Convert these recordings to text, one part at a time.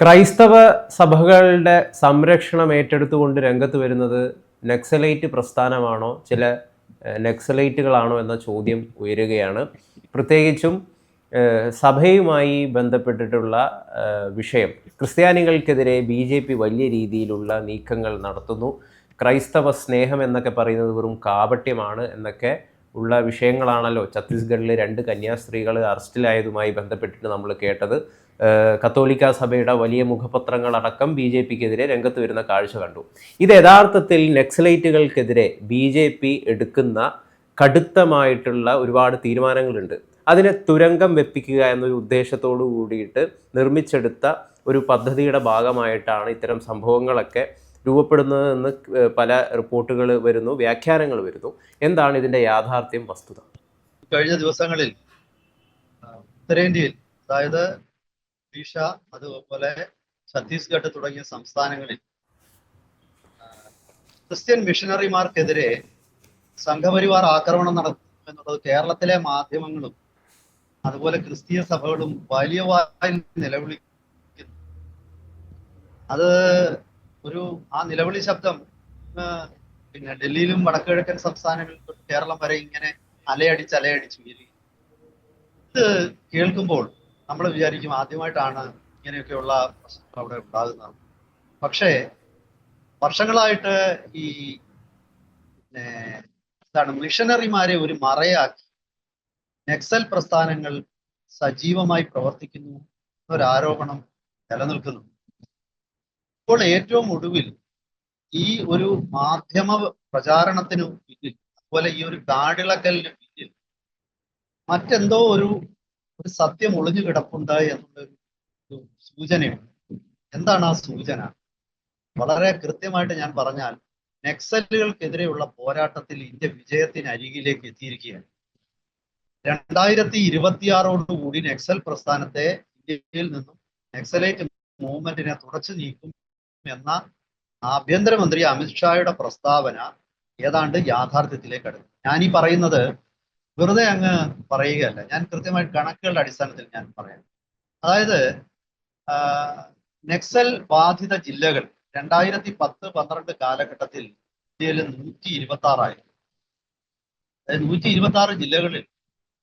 ക്രൈസ്തവ സഭകളുടെ സംരക്ഷണം ഏറ്റെടുത്തുകൊണ്ട് രംഗത്ത് വരുന്നത് നക്സലൈറ്റ് പ്രസ്ഥാനമാണോ? ചില നക്സലൈറ്റുകളാണോ എന്ന ചോദ്യം ഉയരുകയാണ്. പ്രത്യേകിച്ചും സഭയുമായി ബന്ധപ്പെട്ടിട്ടുള്ള വിഷയം. ക്രിസ്ത്യാനികൾക്കെതിരെ ബി ജെ പി വലിയ രീതിയിലുള്ള നീക്കങ്ങൾ നടത്തുന്നു. ക്രൈസ്തവ സ്നേഹം എന്നൊക്കെ പറയുന്നത് വെറും കാപട്യമാണ് എന്നൊക്കെ ഉള്ള വിഷയങ്ങളാണല്ലോ. ഛത്തീസ്ഗഡിലെ രണ്ട് കന്യാസ്ത്രീകൾ അറസ്റ്റിലായതുമായി ബന്ധപ്പെട്ടിട്ട് നമ്മൾ കേട്ടത്. കത്തോലിക്ക സഭയുടെ വലിയ മുഖപത്രങ്ങളടക്കം ബി ജെ പിക്കെതിരെ രംഗത്ത് വരുന്ന കാഴ്ച കണ്ടു. ഇത് യഥാർത്ഥത്തിൽ നക്സലൈറ്റുകൾക്കെതിരെ ബി ജെ പി എടുക്കുന്ന കടുത്തമായിട്ടുള്ള ഒരുപാട് തീരുമാനങ്ങളുണ്ട്. അതിനെ തുരങ്കം വെപ്പിക്കുക എന്നൊരു ഉദ്ദേശത്തോടു കൂടിയിട്ട് നിർമ്മിച്ചെടുത്ത ഒരു പദ്ധതിയുടെ ഭാഗമായിട്ടാണ് ഇത്തരം സംഭവങ്ങളൊക്കെ രൂപപ്പെടുന്നതെന്ന് എന്ന് പല റിപ്പോർട്ടുകൾ വരുന്നു വ്യാഖ്യാനങ്ങൾ വരുന്നു. എന്താണ് ഇതിന്റെ യാഥാർത്ഥ്യം വസ്തുത? കഴിഞ്ഞ ദിവസങ്ങളിൽ ഉത്തരേന്ത്യയിൽ അതായത് ഒഡീഷ അതുപോലെ ഛത്തീസ്ഗഡ് തുടങ്ങിയ സംസ്ഥാനങ്ങളിൽ ക്രിസ്ത്യൻ മിഷനറിമാർക്കെതിരെ സംഘപരിവാർ ആക്രമണം നടത്തും എന്നുള്ളത് കേരളത്തിലെ മാധ്യമങ്ങളും അതുപോലെ ക്രിസ്തീയ സഭകളും വലിയ വായിൽ നിലവിളിക്കുന്നു. അത് ഒരു ആ നിലവിളി ശബ്ദം പിന്നെ ഡൽഹിയിലും വടക്കുകിഴക്കൻ സംസ്ഥാനങ്ങളിൽ തൊട്ട് കേരളം വരെ ഇങ്ങനെ അലയടിച്ച് അലയടിച്ച് ഇത് കേൾക്കുമ്പോൾ നമ്മൾ വിചാരിക്കും ആദ്യമായിട്ടാണ് ഇങ്ങനെയൊക്കെയുള്ള പ്രശ്നങ്ങൾ അവിടെ ഉണ്ടാകുന്നത്. പക്ഷേ വർഷങ്ങളായിട്ട് ഈ പിന്നെ എന്താണ് മിഷനറിമാരെ ഒരു മറയാക്കി നക്സൽ പ്രസ്ഥാനങ്ങൾ സജീവമായി പ്രവർത്തിക്കുന്നു എന്നൊരു ആരോപണം നിലനിൽക്കുന്നു ഇപ്പോൾ ഏറ്റവും ഒടുവിൽ ഈ ഒരു മാധ്യമ പ്രചാരണത്തിന് പിന്നിൽ അതുപോലെ ഈ ഒരു കാടിളക്കലിന് പിന്നിൽ മറ്റെന്തോ ഒരു ഒരു സത്യം ഒളിഞ്ഞു കിടപ്പുണ്ട് എന്നുള്ളൊരു സൂചനയുണ്ട്. എന്താണ് ആ സൂചന? വളരെ കൃത്യമായിട്ട് ഞാൻ പറഞ്ഞാൽ നക്സലുകൾക്കെതിരെയുള്ള പോരാട്ടത്തിൽ ഇന്ത്യ വിജയത്തിന് അരികിലേക്ക് എത്തിയിരിക്കുകയാണ്. രണ്ടായിരത്തി ഇരുപത്തിയാറോടുകൂടി നക്സൽ പ്രസ്ഥാനത്തെ ഇന്ത്യയിൽ നിന്നും നക്സലേറ്റ് മൂവ്മെന്റിനെ തുടച്ചു നീക്കും എന്ന ആഭ്യന്തരമന്ത്രി അമിത്ഷായുടെ പ്രസ്താവന ഏതാണ്ട് യാഥാർത്ഥ്യത്തിലേക്ക് അടുക്കും ഞാൻ ഈ പറയുന്നത് വെറുതെ അങ്ങ് പറയുകയല്ല. ഞാൻ കൃത്യമായി കണക്കുകളുടെ അടിസ്ഥാനത്തിൽ ഞാൻ പറയാം. അതായത് നെക്സൽ ബാധിത ജില്ലകൾ രണ്ടായിരത്തി പത്ത് പന്ത്രണ്ട് കാലഘട്ടത്തിൽ ഇന്ത്യയിൽ നൂറ്റി ഇരുപത്തി ആറായിരുന്നു അതായത് നൂറ്റി ഇരുപത്തി ആറ് ജില്ലകളിൽ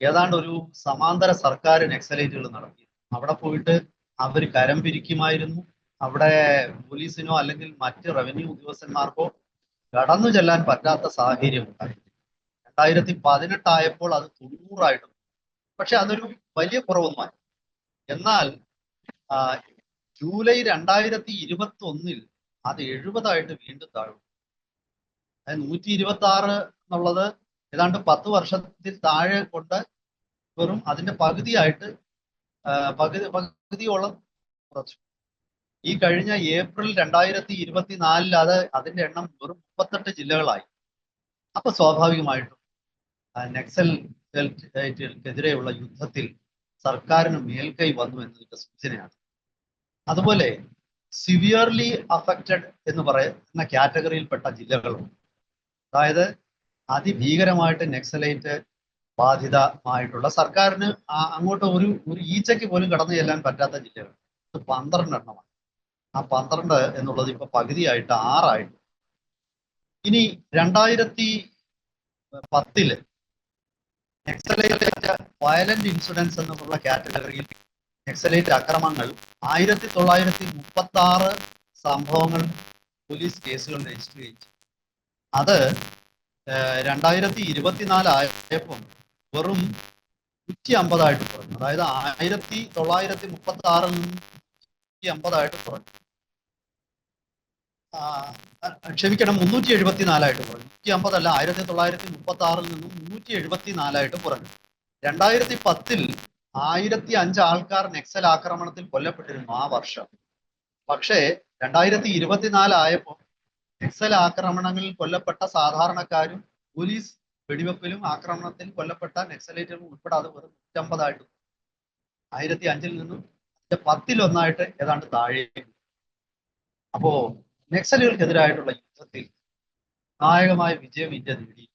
ഏതാണ്ട് ഒരു സമാന്തര സർക്കാർ നക്സലേറ്റുകൾ നടത്തി. അവിടെ പോയിട്ട് അവർ കരം പിരിക്കുമായിരുന്നു. അവിടെ പോലീസിനോ അല്ലെങ്കിൽ മറ്റ് റവന്യൂ ഉദ്യോഗസ്ഥന്മാർക്കോ കടന്നു ചെല്ലാൻ പറ്റാത്ത സാഹചര്യം ഉണ്ടായി. രണ്ടായിരത്തി പതിനെട്ടായപ്പോൾ അത് തൊണ്ണൂറായിട്ടും പക്ഷെ അതൊരു വലിയ കുറവൊന്നുമായി എന്നാൽ ജൂലൈ രണ്ടായിരത്തി ഇരുപത്തി ഒന്നിൽ അത് എഴുപതായിട്ട് വീണ്ടും താഴും. അതായത് നൂറ്റി ഇരുപത്തി ആറ് എന്നുള്ളത് ഏതാണ്ട് പത്ത് വർഷത്തിൽ താഴെ കൊണ്ട് വെറും അതിന്റെ പകുതിയായിട്ട് പകുതി പകുതിയോളം കുറച്ചു. ഈ കഴിഞ്ഞ ഏപ്രിൽ രണ്ടായിരത്തി ഇരുപത്തിനാലിൽ അത് അതിന്റെ എണ്ണം വെറും മുപ്പത്തെട്ട് ജില്ലകളായി. അപ്പൊ സ്വാഭാവികമായിട്ടും നെക്സൽ എതിരെയുള്ള യുദ്ധത്തിൽ സർക്കാരിന് മേൽക്കൈ വന്നു എന്നതിന്റെ സൂചനയാണ്. അതുപോലെ സിവിയർലി അഫക്റ്റഡ് എന്ന് പറയുന്ന കാറ്റഗറിയിൽപ്പെട്ട ജില്ലകളുണ്ട്. അതായത് അതിഭീകരമായിട്ട് നെക്സലൈറ്റ് ബാധിതമായിട്ടുള്ള സർക്കാരിന് അങ്ങോട്ട് ഒരു ഒരു ഈച്ചയ്ക്ക് പോലും കടന്നു ചെല്ലാൻ പറ്റാത്ത ജില്ലകൾ. പന്ത്രണ്ടെണ്ണമാണ്. ആ പന്ത്രണ്ട് എന്നുള്ളത് ഇപ്പൊ പകുതിയായിട്ട് ആറായിട്ട്. ഇനി രണ്ടായിരത്തി പത്തിൽ നെക്സലേറ്റ് വയലന്റ് ഇൻസിഡൻസ് എന്നുള്ള കാറ്റഗറിയിൽ നെക്സലേറ്റ് അക്രമങ്ങൾ ആയിരത്തി തൊള്ളായിരത്തി മുപ്പത്തി ആറ് സംഭവങ്ങൾ പോലീസ് കേസുകൾ രജിസ്റ്റർ ചെയ്തു. അത് രണ്ടായിരത്തി ഇരുപത്തിനാല് ആയപ്പം വെറും നൂറ്റി അമ്പതായിട്ട് കുറഞ്ഞു. അതായത് ആയിരത്തി തൊള്ളായിരത്തി മുപ്പത്തി ആറിൽ നിന്ന് നൂറ്റി അമ്പതായിട്ട് കുറഞ്ഞു. ക്ഷമിക്കണം മുന്നൂറ്റി എഴുപത്തിനാലായിട്ട് കുറഞ്ഞു. നൂറ്റി അമ്പതല്ല ആയിരത്തി തൊള്ളായിരത്തി മുപ്പത്തി ആറിൽ നിന്നും മുന്നൂറ്റി എഴുപത്തി നാലായിട്ട് കുറഞ്ഞു. രണ്ടായിരത്തി പത്തിൽ ആയിരത്തി അഞ്ച് ആൾക്കാർ നെക്സൽ ആക്രമണത്തിൽ കൊല്ലപ്പെട്ടിരുന്നു ആ വർഷം. പക്ഷേ രണ്ടായിരത്തി ഇരുപത്തിനാല് ആയപ്പോൾ നക്സൽ ആക്രമണങ്ങളിൽ കൊല്ലപ്പെട്ട സാധാരണക്കാരും പോലീസ് വെടിവെപ്പിലും ആക്രമണത്തിൽ കൊല്ലപ്പെട്ട നക്സലൈറ്റുകളും ഉൾപ്പെടാതെ വെറും നൂറ്റമ്പതായിട്ട് ആയിരത്തി അഞ്ചിൽ നിന്നും പത്തിലൊന്നായിട്ട് ഏതാണ്ട് താഴെ അപ്പോ നക്സലുകൾക്കെതിരായിട്ടുള്ള യുദ്ധത്തിൽ നായകമായ വിജയം ഇന്ത്യ നേടി.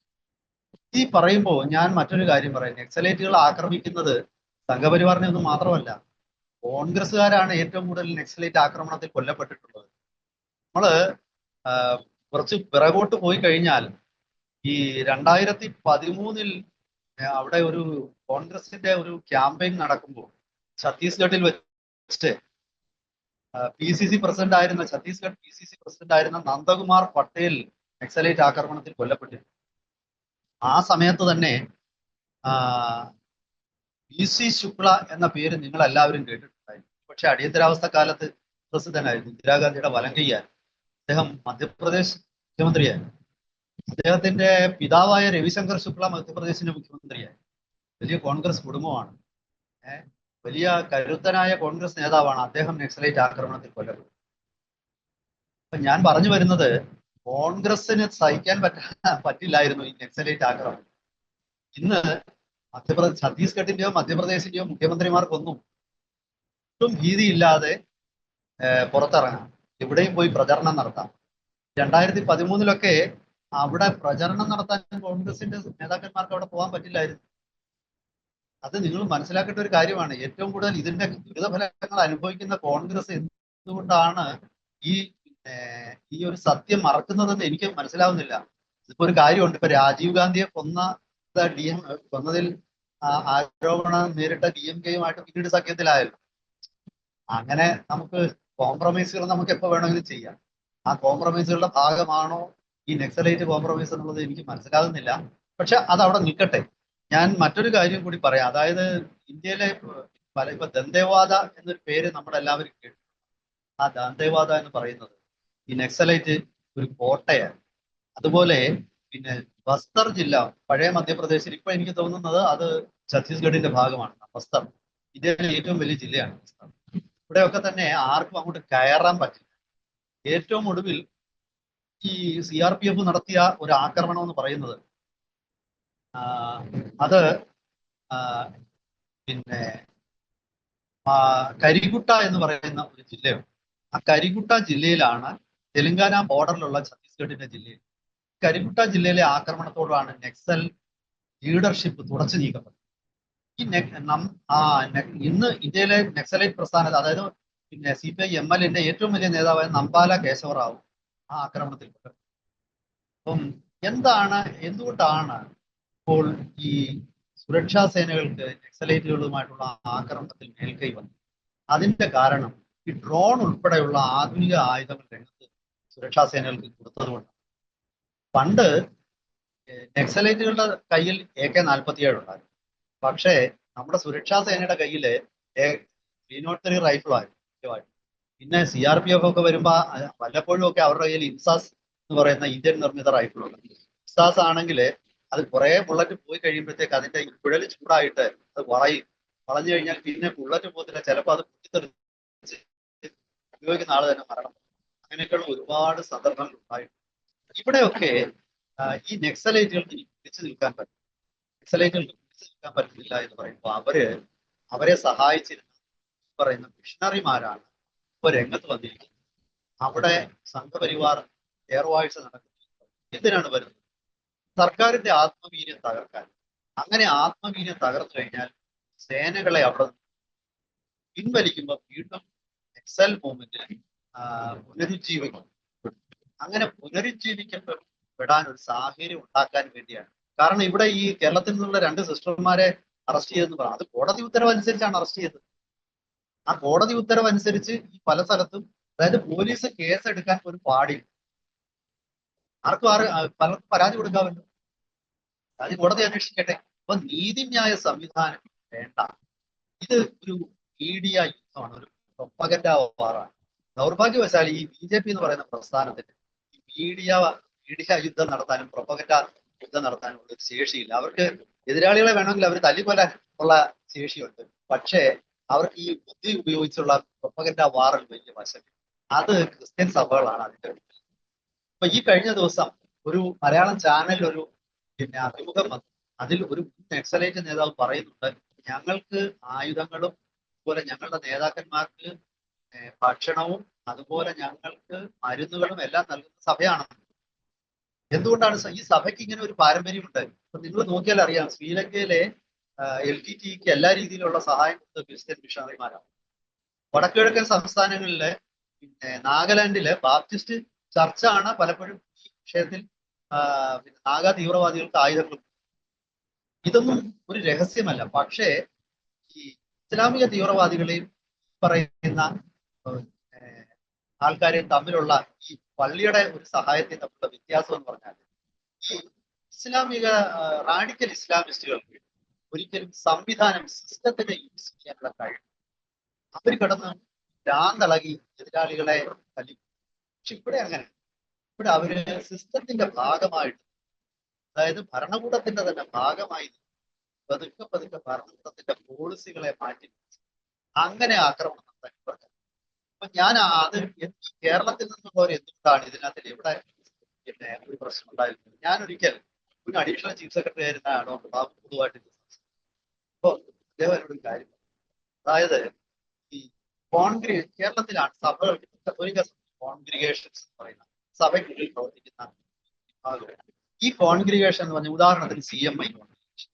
ഈ പറയുമ്പോൾ ഞാൻ മറ്റൊരു കാര്യം പറയാം. നക്സലേറ്റുകൾ ആക്രമിക്കുന്നത് സംഘപരിവാറിനെ ഒന്നും മാത്രമല്ല കോൺഗ്രസ്സുകാരാണ് ഏറ്റവും കൂടുതൽ നെക്സലേറ്റ് ആക്രമണത്തിൽ കൊല്ലപ്പെട്ടിട്ടുള്ളത്. നമ്മൾ കുറച്ച് പിറകോട്ട് പോയി കഴിഞ്ഞാൽ ഈ രണ്ടായിരത്തി പതിമൂന്നിൽ അവിടെ ഒരു കോൺഗ്രസിന്റെ ഒരു ക്യാമ്പയിൻ നടക്കുമ്പോൾ ഛത്തീസ്ഗഡിൽ വെച്ചിട്ട് പി സി സി പ്രസിഡന്റ് ആയിരുന്ന Chhattisgarh P C C president ആയിരുന്ന നന്ദകുമാർ പട്ടേൽ നക്സലൈറ്റ് ആക്രമണത്തിൽ കൊല്ലപ്പെട്ടിരുന്നു. ആ സമയത്ത് തന്നെ പി സി ശുക്ല എന്ന പേര് നിങ്ങൾ എല്ലാവരും കേട്ടിട്ടുണ്ടായിരുന്നു. പക്ഷെ അടിയന്തരാവസ്ഥ കാലത്ത് പ്രസിദ്ധനായിരുന്നു. ഇന്ദിരാഗാന്ധിയുടെ വലങ്കയ്യാൻ അദ്ദേഹം മധ്യപ്രദേശ് മുഖ്യമന്ത്രിയായിരുന്നു. അദ്ദേഹത്തിന്റെ പിതാവായ രവിശങ്കർ ശുക്ല മധ്യപ്രദേശിന്റെ മുഖ്യമന്ത്രിയായി വലിയ കോൺഗ്രസ് കുടുംബമാണ്. ഏഹ് വലിയ കരുത്തനായ കോൺഗ്രസ് നേതാവാണ് അദ്ദേഹം നക്സലൈറ്റ് ആക്രമണത്തിൽ കൊല്ലപ്പെട്ടത്. അപ്പൊ ഞാൻ പറഞ്ഞു വരുന്നത് കോൺഗ്രസിന് സഹിക്കാൻ പറ്റാ പറ്റില്ലായിരുന്നു ഈ നക്സലൈറ്റ് ആക്രമണം. ഇന്ന് മധ്യപ്രദേശ് ഛത്തീസ്ഗഡിന്റെയോ മധ്യപ്രദേശിന്റെയോ മുഖ്യമന്ത്രിമാർക്കൊന്നും ഒട്ടും ഭീതിയില്ലാതെ പുറത്തിറങ്ങാം. എവിടെയും പോയി പ്രചരണം നടത്താം. രണ്ടായിരത്തി പതിമൂന്നിലൊക്കെ അവിടെ പ്രചരണം നടത്താൻ കോൺഗ്രസിന്റെ നേതാക്കന്മാർക്ക് അവിടെ പോകാൻ പറ്റില്ലായിരുന്നു. അത് നിങ്ങൾ മനസ്സിലാക്കേണ്ട ഒരു കാര്യമാണ്. ഏറ്റവും കൂടുതൽ ഇതിന്റെ ദുരിതഫലങ്ങൾ അനുഭവിക്കുന്ന കോൺഗ്രസ് എന്തുകൊണ്ടാണ് ഈ ഈ ഒരു സത്യം മറക്കുന്നതെന്ന് എനിക്ക് മനസ്സിലാവുന്നില്ല. ഇതിപ്പോ ഒരു കാര്യമുണ്ട്. ഇപ്പൊ രാജീവ് ഗാന്ധിയെ കൊന്ന ഡി എം കൊന്നതിൽ ആരോപണം നേരിട്ട ഡി എം കെയുമായിട്ട് പിന്നീട് സഖ്യത്തിലായല്ലോ. അങ്ങനെ നമുക്ക് കോംപ്രമൈസുകൾ നമുക്ക് എപ്പോ വേണമെങ്കിലും ചെയ്യാം. ആ കോംപ്രമൈസുകളുടെ ഭാഗമാണോ ഈ നെക്സലൈറ്റ് കോംപ്രമൈസ് എന്നുള്ളത് എനിക്ക് മനസ്സിലാകുന്നില്ല പക്ഷെ അത് അവിടെ നിൽക്കട്ടെ. ഞാൻ മറ്റൊരു കാര്യം കൂടി പറയാം. അതായത് ഇന്ത്യയിലെ പല ഇപ്പൊ ദന്തേവാദ എന്നൊരു പേര് നമ്മളെല്ലാവരും കേട്ടു. ആ ദന്തേവാദ എന്ന് പറയുന്നത് ഈ നെക്സലൈറ്റ് ഒരു കോട്ടയാണ്. അതുപോലെ പിന്നെ ബസ്തർ ജില്ല പഴയ മധ്യപ്രദേശിൽ ഇപ്പൊ എനിക്ക് തോന്നുന്നത് അത് ഛത്തീസ്ഗഡിന്റെ ഭാഗമാണ് ബസ്തർ. ഇന്ത്യയിലെ ഏറ്റവും വലിയ ജില്ലയാണ് ബസ്തർ. ഇവിടെയൊക്കെ തന്നെ ആർക്കും അങ്ങോട്ട് കയറാൻ പറ്റില്ല. ഏറ്റവും ഒടുവിൽ ഈ സി ആർ പി എഫ് നടത്തിയ ഒരു ആക്രമണം എന്ന് പറയുന്നത് അത് പിന്നെ കരികുട്ട എന്ന് പറയുന്ന ഒരു ജില്ലയുണ്ട്. ആ കരികുട്ട ജില്ലയിലാണ് തെലങ്കാന ബോർഡറിലുള്ള ഛത്തീസ്ഗഡിന്റെ ജില്ലയിൽ. കരികുട്ട ജില്ലയിലെ ആക്രമണത്തോടാണ് നെക്സൽ ലീഡർഷിപ്പ് തുടച്ചു നീക്കപ്പെട്ടത് ഈ ഇന്ന് ഇന്ത്യയിലെ നക്സലൈറ്റ് പ്രസ്ഥാനത്ത് അതായത് പിന്നെ സി പി ഐ എം എന്റെ ഏറ്റവും വലിയ നേതാവായ നമ്പാല കേശവറാവു ആ ആക്രമണത്തിൽ അപ്പം എന്താണ് എന്തുകൊണ്ടാണ് ഇപ്പോൾ ഈ സുരക്ഷാ സേനകൾക്ക് നക്സലൈറ്റുകളുമായിട്ടുള്ള ആക്രമണത്തിൽ മേൽക്കൈ വന്നു. അതിന്റെ കാരണം ഈ ഡ്രോൺ ഉൾപ്പെടെയുള്ള ആധുനിക ആയുധങ്ങൾ രംഗത്ത് സുരക്ഷാ സേനകൾക്ക് കൊടുത്തതുകൊണ്ട് പണ്ട് നക്സലൈറ്റുകളുടെ കയ്യിൽ എ കെ നാൽപ്പത്തിയേഴ് ഉണ്ടായിരുന്നു. പക്ഷേ നമ്മുടെ സുരക്ഷാ സേനയുടെ കയ്യിൽ ത്രീ നോട്ട് ത്രീ റൈഫിളായിരുന്നു പിന്നെ സി ആർ പി എഫ് ഒക്കെ വരുമ്പോൾ വല്ലപ്പോഴും ഒക്കെ അവരുടെ കയ്യിൽ ഇൻസാസ് എന്ന് പറയുന്ന ഇന്ത്യൻ നിർമ്മിത റൈഫിളുണ്ട് ഇൻസാസ് ആണെങ്കിൽ അത് കുറെ ബുള്ളറ്റ് പോയി കഴിയുമ്പോഴത്തേക്ക് അതിന്റെ കുഴൽ ചൂടായിട്ട് അത് വളയും. വളഞ്ഞു കഴിഞ്ഞാൽ പിന്നെ ബുള്ളറ്റ് പോകത്തില്ല. ചിലപ്പോൾ അത് പൊട്ടിത്തെറിച്ച് ഉപയോഗിക്കുന്ന ആൾ തന്നെ മരണം. അങ്ങനെയൊക്കെയുള്ള ഒരുപാട് സന്ദർഭങ്ങൾ ഉണ്ടായിട്ടുണ്ട്. ഇവിടെയൊക്കെ ഈ നക്സലൈറ്റുകൾക്ക് പിടിച്ചു നിൽക്കാൻ പറ്റും. നക്സലൈറ്റുകൾക്ക് പിടിച്ചു നിൽക്കാൻ പറ്റില്ല എന്ന് പറയുമ്പോൾ അവർ അവരെ സഹായിച്ചിരുന്ന പറയുന്ന മിഷണറിമാരാണ് ഇപ്പൊ രംഗത്ത് വന്നിരിക്കുന്നത്. അവിടെ സംഘപരിവാർ എയർവാഴ്ച നടക്കുന്നത് എന്തിനാണ് വരുന്നത്? സർക്കാരിന്റെ ആത്മവീര്യം തകർക്കാൻ. അങ്ങനെ ആത്മവീര്യം തകർന്നു കഴിഞ്ഞാൽ സേനകളെ അവിടെ പിൻവലിക്കുമ്പോൾ വീണ്ടും എക്സൽ മൂവ്മെന്റ് പുനരുജ്ജീവിക്കും. അങ്ങനെ പുനരുജ്ജീവിക്കപ്പെടാൻ ഒരു സാഹചര്യം ഉണ്ടാക്കാൻ വേണ്ടിയാണ്. കാരണം ഇവിടെ ഈ കേരളത്തിൽ നിന്നുള്ള രണ്ട് സിസ്റ്റർമാരെ അറസ്റ്റ് ചെയ്തെന്ന് പറയാം അത് കോടതി ഉത്തരവ് അനുസരിച്ചാണ് അറസ്റ്റ് ചെയ്തത്. ആ കോടതി ഉത്തരവ് അനുസരിച്ച് ഈ പല സ്ഥലത്തും അതായത് പോലീസ് കേസ് എടുക്കാൻ ഒരു പാടില്ല. ആർക്കും ആറ് പലർക്കും പരാതി കൊടുക്കാമല്ലോ അത് കോടതി അന്വേഷിക്കട്ടെ. അപ്പൊ നീതിന്യായ സംവിധാനം വേണ്ട. ഇത് ഒരു മീഡിയ യുദ്ധമാണ് ഒരു പ്രൊപ്പഗൻഡ വാറാണ്. ദൗർഭാഗ്യവശാൽ ഈ ബി ജെ പി എന്ന് പറയുന്ന പ്രസ്ഥാനത്തിന് മീഡിയ മീഡിയ യുദ്ധം നടത്താനും പ്രൊപ്പകറ്റ യുദ്ധം നടത്താനും ഉള്ള ഒരു ശേഷിയില്ല. അവർക്ക് എതിരാളികളെ വേണമെങ്കിൽ അവർ തല്ലിക്കൊല്ലാൻ ഉള്ള ശേഷിയുണ്ട്. പക്ഷേ അവർക്ക് ഈ ബുദ്ധി ഉപയോഗിച്ചുള്ള പ്രൊപ്പകറ്റ വാറൽ വലിയ വശം അത് ക്രിസ്ത്യൻ സഭകളാണ് അതിന്റെ. അപ്പൊ ഈ കഴിഞ്ഞ ദിവസം ഒരു മലയാളം ചാനലിൽ ഒരു പിന്നെ അഭിമുഖം വന്നു. അതിൽ ഒരു എക്സലേറ്റ് നേതാവ് പറയുന്നുണ്ട് ഞങ്ങൾക്ക് ആയുധങ്ങളും അതുപോലെ ഞങ്ങളുടെ നേതാക്കന്മാർക്ക് ഭക്ഷണവും അതുപോലെ ഞങ്ങൾക്ക് മരുന്നുകളും എല്ലാം നൽകുന്ന സഭയാണ്. എന്തുകൊണ്ടാണ് ഈ സഭയ്ക്ക് ഇങ്ങനെ ഒരു പാരമ്പര്യമുണ്ട്? അപ്പൊ നിങ്ങൾ നോക്കിയാൽ അറിയാം ശ്രീലങ്കയിലെ എൽ ടി ടിക്ക് എല്ലാ രീതിയിലുള്ള സഹായം കൊടുത്ത ക്രിസ്ത്യൻ മിഷണറിമാരാണ്. വടക്കുകിഴക്കൻ സംസ്ഥാനങ്ങളിലെ പിന്നെ നാഗാലാൻഡിലെ ബാപ്റ്റിസ്റ്റ് ചർച്ചാണ് പലപ്പോഴും ഈ വിഷയത്തിൽ പിന്നെ നാഗ തീവ്രവാദികൾക്ക് ആയുധങ്ങൾ ഇതൊന്നും ഒരു രഹസ്യമല്ല. പക്ഷേ ഈ ഇസ്ലാമിക തീവ്രവാദികളെയും പറയുന്ന ആൾക്കാരെയും തമ്മിലുള്ള ഈ പള്ളിയുടെ ഒരു സഹായത്തെ തമ്മിലുള്ള വ്യത്യാസം എന്ന് പറഞ്ഞാൽ ഈ ഇസ്ലാമിക റാഡിക്കൽ ഇസ്ലാമിസ്റ്റുകൾക്ക് ഒരിക്കലും സംവിധാനം സിസ്റ്റത്തിനെ യൂസ് ചെയ്യാനുള്ള കഴിവ്. അവർ കിടന്ന് ഭ്രാന്തളകി എതിരാളികളെ തല്ലി പക്ഷെ ഇവിടെ അങ്ങനെ. ഇവിടെ അവർ സിസ്റ്റത്തിന്റെ ഭാഗമായിട്ട് അതായത് ഭരണകൂടത്തിന്റെ തന്നെ ഭാഗമായി പതുക്കെ പതുക്കെ ഭരണകൂടത്തിന്റെ പോളിസികളെ മാറ്റി അങ്ങനെ ആക്രമണം നടത്താൻ അപ്പൊ ഞാൻ അത് കേരളത്തിൽ നിന്നുള്ളവർ എന്തുകൊണ്ടാണ് ഇതിനകത്തിൽ ഇവിടെ പിന്നെ ഒരു പ്രശ്നം ഉണ്ടായിരുന്നത്? ഞാൻ ഒരിക്കൽ ഒരു അഡീഷണൽ ചീഫ് സെക്രട്ടറി ആയിരുന്ന ഡോക്ടർ ബാബു പൊതുവായിട്ട് അപ്പോ. അദ്ദേഹം എന്നോട് ഒരു കാര്യം അതായത് ഈ കോൺഗ്രസ് കേരളത്തിലാണ് സഭകൾ കത്തോലിക്ക കോൺഗ്രിഗേഷൻസ് എന്ന് സഭയ്ക്കുള്ളിൽ പ്രവർത്തിക്കുന്ന ഈ കോൺഗ്രിഗേഷൻ എന്ന് പറഞ്ഞ ഉദാഹരണത്തിന് സി എം ഐ കോൺഗ്രിഗേഷൻ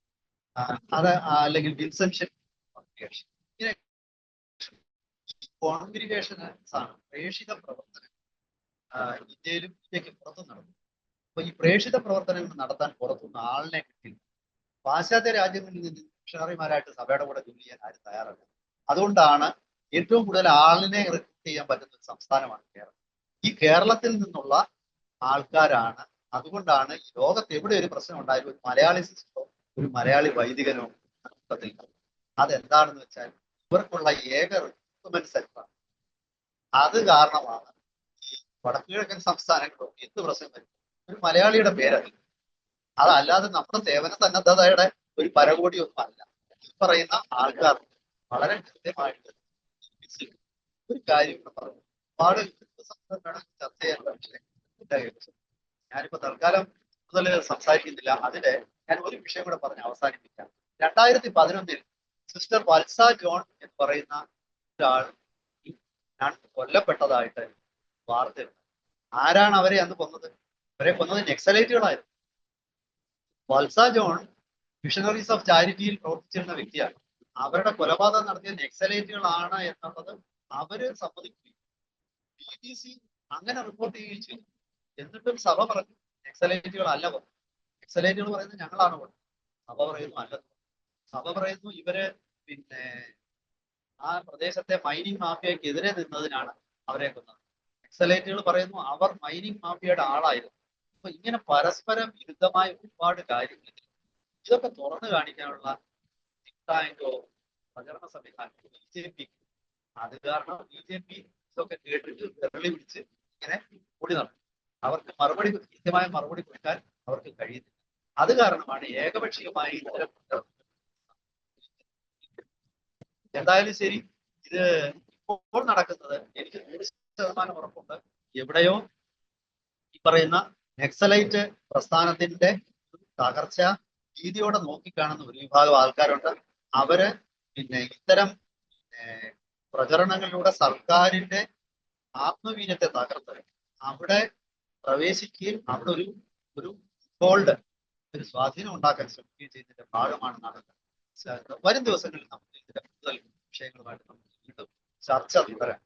അത് അല്ലെങ്കിൽ വിൻസെൻഷൻ കോൺഗ്രിഗേഷൻ. ഇങ്ങനെ കോൺഗ്രിഗേഷൻസ് ആണ് പ്രേക്ഷിത പ്രവർത്തനം ഇന്ത്യയിലും ഇന്ത്യയ്ക്ക് പുറത്തും നടന്നു. അപ്പൊ ഈ പ്രേക്ഷിത പ്രവർത്തനങ്ങൾ നടത്താൻ പുറത്തുനിന്ന് ആളിനെ കിട്ടി. പാശ്ചാത്യ രാജ്യങ്ങളിൽ നിന്ന് മിഷണറിമാരായിട്ട് സഭയുടെ കൂടെ ജോലി ചെയ്യാൻ ആരും തയ്യാറല്ല. അതുകൊണ്ടാണ് ഏറ്റവും കൂടുതൽ ആളിനെ റിക്രൂട്ട് ചെയ്യാൻ പറ്റുന്ന ഒരു സംസ്ഥാനമാണ് കേരളം. ഈ കേരളത്തിൽ നിന്നുള്ള ആൾക്കാരാണ്. അതുകൊണ്ടാണ് ഈ ലോകത്ത് എവിടെ ഒരു പ്രശ്നം ഉണ്ടായാലും ഒരു മലയാളി സിസ്റ്റോ ഒരു മലയാളി വൈദികനോ നടത്തത്തിൽ അതെന്താണെന്ന് വെച്ചാൽ ഇവർക്കുള്ള ഏക റിക്രൂട്ട്മെന്റ് സെന്ററാണ് അത് കാരണമാണ് ഈ വടക്കുകിഴക്കൻ സംസ്ഥാനങ്ങളോ എന്ത് പ്രശ്നം വരും? ഒരു മലയാളിയുടെ പേരല്ല. അതല്ലാതെ നമ്മുടെ സേവന സന്നദ്ധതയുടെ ഒരു പരകോടി ഒന്നും അല്ല ഈ പറയുന്ന ആൾക്കാർ വളരെ കൃത്യമായിട്ട് ഒരു കാര്യം പറഞ്ഞു. ഒരുപാട് ചർച്ച ചെയ്യാൻ ഞാനിപ്പോ തൽക്കാലം മുതൽ സംസാരിക്കുന്നില്ല. അതിന്റെ ഞാൻ ഒരു വിഷയം കൂടെ പറഞ്ഞ് അവസാനിപ്പിക്കാം. രണ്ടായിരത്തി പതിനൊന്നിൽ സിസ്റ്റർ വത്സ ജോൺ എന്ന് പറയുന്ന ഒരാൾ കൊല്ലപ്പെട്ടതായിട്ട് വാർത്തയുണ്ട്. ആരാണ് അവരെ അന്ന് കൊന്നത്? അവരെ കൊന്നത് നെക്സലൈറ്റുകളായിരുന്നു. വത്സ ജോൺ മിഷണറീസ് ഓഫ് ചാരിറ്റിയിൽ പ്രവർത്തിച്ചിരുന്ന വ്യക്തിയാണ്. അവരുടെ കൊലപാതകം നടത്തിയ നെക്സലൈറ്റുകളാണ് എന്നുള്ളത് അവർ സമ്മതിക്കുകയും അങ്ങനെ റിപ്പോർട്ട് ചെയ്യുകയും ചെയ്തു. എന്നിട്ടും സഭ പറഞ്ഞു നെക്സലൈറ്റുകൾ അല്ല പറഞ്ഞു പറയുന്നത് ഞങ്ങളാണ് പറഞ്ഞത് സഭ പറയുന്നു അല്ല. സഭ പറയുന്നു ഇവർ പിന്നെ ആ പ്രദേശത്തെ മൈനിങ് മാഫിയക്കെതിരെ നിന്നതിനാണ് അവരെ കൊന്നത്. നെക്സലൈറ്റുകൾ പറയുന്നു അവർ മൈനിങ് മാഫിയയുടെ ആളായിരുന്നു. അപ്പൊ ഇങ്ങനെ പരസ്പരം വിരുദ്ധമായ ഒരുപാട് കാര്യങ്ങൾ. ഇതൊക്കെ തുറന്നു കാണിക്കാനുള്ള ടാങ്കോ പ്രചരണ സംവിധാനം ബി ജെ പി അത് കാരണം ബി ജെ പി ഇതൊക്കെ കേട്ടിട്ട് വിരളി പിടിച്ച് ഇങ്ങനെ കൂടി നടക്കും അവർക്ക് മറുപടി കൃത്യമായ മറുപടി കൊടുക്കാൻ അവർക്ക് കഴിയുന്നില്ല. അത് കാരണമാണ് ഏകപക്ഷീയമായി ഇത്തരം. എന്തായാലും ശരി ഇത് ഇപ്പോൾ നടക്കുന്നത് എനിക്ക് നൂറ് ശതമാനം ഉറപ്പുണ്ട്. എവിടെയോ ഈ പറയുന്ന നെക്സലൈറ്റ് പ്രസ്ഥാനത്തിന്റെ തകർച്ച ഭീതിയോടെ നോക്കിക്കാണുന്ന ഒരു വിഭാഗം ആൾക്കാരുണ്ട്. അവർ പിന്നെ ഇത്തരം പ്രചരണങ്ങളിലൂടെ സർക്കാരിന്റെ ആത്മവീര്യത്തെ തകർത്ത് അവിടെ പ്രവേശിക്കുകയും അവിടെ ഒരു ഒരു ഗോൾഡ് ഒരു സ്വാധീനം ഉണ്ടാക്കാൻ ശ്രമിക്കുകയും ചെയ്യുന്നതിന്റെ ഭാഗമാണ് നടക്കുന്നത് വരും ദിവസങ്ങളിൽ നമുക്ക് ഇതിന്റെ കൂടുതൽ വിഷയങ്ങളുമായിട്ട് നമുക്ക് വീണ്ടും ചർച്ച തുടരാം.